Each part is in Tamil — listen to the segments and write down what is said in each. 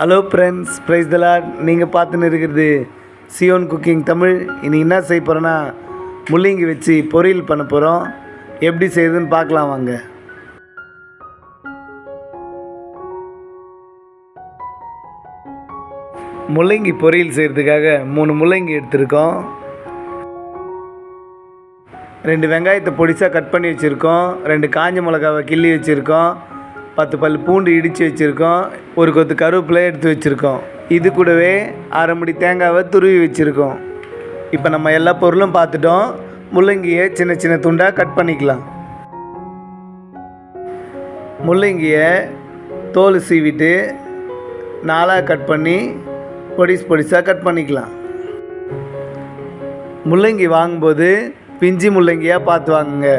ஹலோ ஃப்ரெண்ட்ஸ் ப்ரைஸ் தலாட் நீங்கள் பார்த்துன்னு இருக்கிறது சியோன் குக்கிங் தமிழ் இனி என்ன செய்ய போகிறோன்னா முள்ளங்கி வச்சு பொரியல் பண்ண போகிறோம் எப்படி செய்யுதுன்னு பார்க்கலாம் வாங்க. முள்ளங்கி பொரியல் செய்கிறதுக்காக மூணு முள்ளங்கி எடுத்திருக்கோம். ரெண்டு வெங்காயத்தை பொடிசாக கட் பண்ணி வச்சுருக்கோம். ரெண்டு காஞ்ச மிளகாவை கிள்ளி வச்சுருக்கோம். பத்து பல் பூண்டு இடித்து வச்சுருக்கோம். ஒரு கொத்து கருவேப்பிலை எடுத்து வச்சுருக்கோம். இது கூடவே அரை முடி தேங்காவை துருவி வச்சுருக்கோம். இப்போ நம்ம எல்லா பொருளும் பார்த்துட்டோம். முள்ளங்கியை சின்ன சின்ன துண்டாக கட் பண்ணிக்கலாம். முள்ளங்கியை தோல் சீவிட்டு நாலாக கட் பண்ணி பொடிஸ் பொடிஸாக கட் பண்ணிக்கலாம். முள்ளங்கி வாங்கும்போது பிஞ்சு முள்ளங்கியாக பார்த்து வாங்குங்க.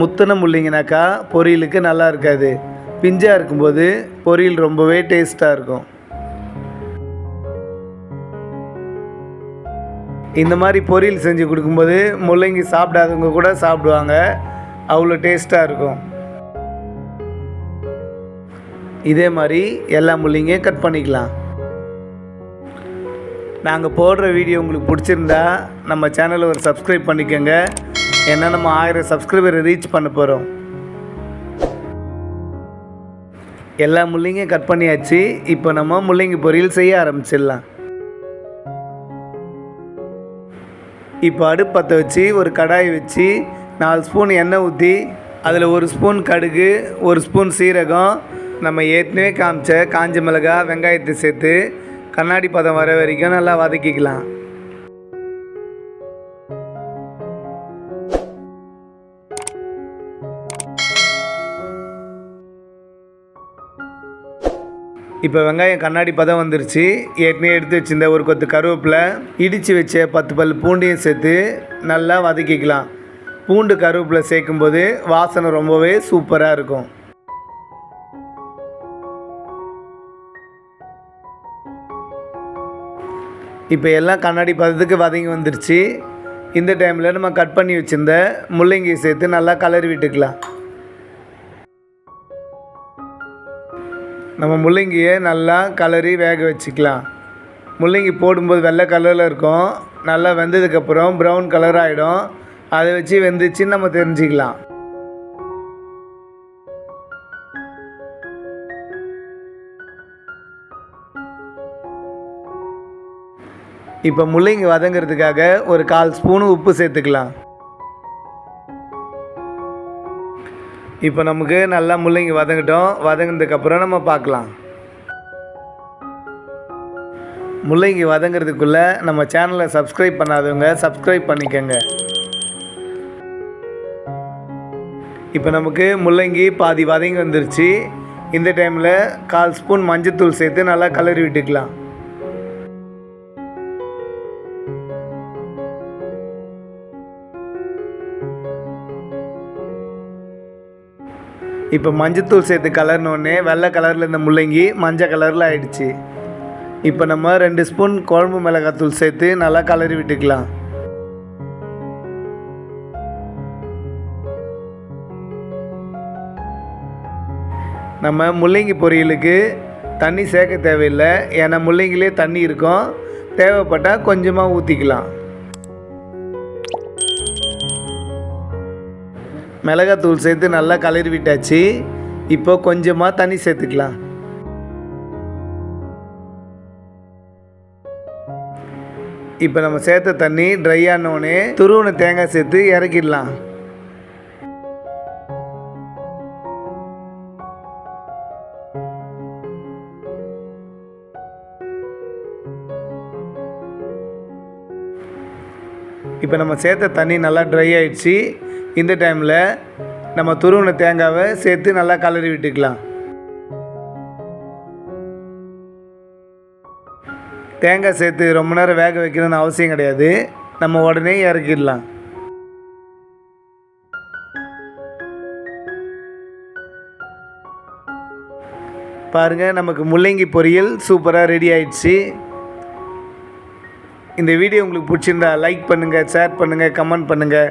முத்தின முள்ளங்கினாக்கா பொரியலுக்கு நல்லா இருக்காது. பிஞ்சாக இருக்கும்போது பொரியல் ரொம்பவே டேஸ்ட்டாக இருக்கும். இந்த மாதிரி பொரியல் செஞ்சு கொடுக்கும்போது முள்ளங்கி சாப்பிடாதவங்க கூட சாப்பிடுவாங்க. அவ்வளோ டேஸ்ட்டாக இருக்கும். இதே மாதிரி எல்லா முள்ளங்கியும் கட் பண்ணிக்கலாம். நாங்கள் போடுற வீடியோ உங்களுக்கு பிடிச்சிருந்தா நம்ம சேனலை ஒரு சப்ஸ்கிரைப் பண்ணிக்கோங்க. ஏன்னா நம்ம ஆயிரம் சப்ஸ்கிரைபரை ரீச் பண்ண போகிறோம் எல்லா முள்ளிங்கையும் கட் பண்ணியாச்சு. இப்போ நம்ம முள்ளங்கி பொரியல் செய்ய ஆரம்பிச்சிடலாம். இப்போ அடுப்பு பற்ற வச்சு ஒரு கடாய் வச்சு நாலு ஸ்பூன் எண்ணெய் ஊற்றி அதில் ஒரு ஸ்பூன் கடுகு ஒரு ஸ்பூன் சீரகம் நம்ம ஏற்கனவே காமிச்ச காஞ்ச மிளகாய் வெங்காயத்தை சேர்த்து கண்ணாடி பதம் வர வரைக்கும் நல்லா வதக்கிக்கலாம். இப்போ வெங்காயம் கண்ணாடி பதம் வந்துருச்சு. ஏற்கனவே எடுத்து வச்சிருந்த ஒரு கொத்து கருவேப்பிலை இடித்து வச்ச பத்து பல் பூண்டையும் சேர்த்து நல்லா வதக்கிக்கலாம். பூண்டு கருவேப்பிலை சேர்க்கும்போது வாசனை ரொம்பவே சூப்பராக இருக்கும். இப்போ எல்லாம் கண்ணாடி பதத்துக்கு வதங்கி வந்துருச்சு. இந்த டைமில் நம்ம கட் பண்ணி வச்சுருந்த முள்ளங்கி சேர்த்து நல்லா கலரி விட்டுக்கலாம். நம்ம முள்ளங்கியை நல்லா கலரி வேக வச்சுக்கலாம். முள்ளங்கி போடும்போது வெள்ளை கலரில் இருக்கும். நல்லா வெந்ததுக்கப்புறம் ப்ரௌன் கலர் ஆகிடும் அதை வச்சு வெந்துச்சுன்னு நம்ம தெரிஞ்சுக்கலாம். இப்போ முள்ளங்கி வதங்கிறதுக்காக ஒரு கால் ஸ்பூனு உப்பு சேர்த்துக்கலாம். இப்போ நமக்கு நல்லா முள்ளங்கி வதங்கட்டும். வதங்கினதுக்கப்புறம் நம்ம பார்க்கலாம். முள்ளங்கி வதங்கிறதுக்குள்ளே நம்ம சேனலை சப்ஸ்கிரைப் பண்ணாதவங்க சப்ஸ்கிரைப் பண்ணிக்கோங்க. இப்போ நமக்கு முள்ளங்கி பாதி வதங்கி வந்துருச்சு. இந்த டைமில் கால் ஸ்பூன் மஞ்சத்தூள் சேர்த்து நல்லா கலரி விட்டுக்கலாம். இப்போ மஞ்சத்தூள் சேர்த்து கலர்னோடனே வெள்ளை கலரில் இந்த முள்ளங்கி மஞ்சள் கலரில் ஆயிடுச்சு. இப்போ நம்ம ரெண்டு ஸ்பூன் குழம்பு மிளகாத்தூள் சேர்த்து நல்லா கலரி விட்டுக்கலாம். நம்ம முள்ளங்கி பொரியலுக்கு தண்ணி சேர்க்க தேவையில்லை. ஏன்னா முள்ளங்கிலே தண்ணி இருக்கும். தேவைப்பட்டால் கொஞ்சமாக ஊற்றிக்கலாம் மிளகாத்தூள் சேர்த்து நல்லா கலரி விட்டாச்சு. இப்போ கொஞ்சமாக தண்ணி சேர்த்துக்கலாம். இப்போ நம்ம சேர்த்த தண்ணி ட்ரை ஆனோடனே துருவனை தேங்காய் சேர்த்து இறக்கிடலாம். இப்போ நம்ம சேர்த்த தண்ணி நல்லா ட்ரை ஆயிடுச்சு. இந்த டைமில் நம்ம துருவின தேங்காவை சேர்த்து நல்லா கலரி விட்டுக்கலாம். தேங்காய் சேர்த்து ரொம்ப நேரம் வேக வைக்கணும்னு அவசியம் கிடையாது. நம்ம உடனே இறக்கிடலாம். பாருங்கள் நமக்கு முள்ளங்கி பொரியல் சூப்பராக ரெடி ஆயிடுச்சு. இந்த வீடியோ உங்களுக்கு பிடிச்சிருந்தா லைக் பண்ணுங்கள் ஷேர் பண்ணுங்கள் கமெண்ட் பண்ணுங்கள்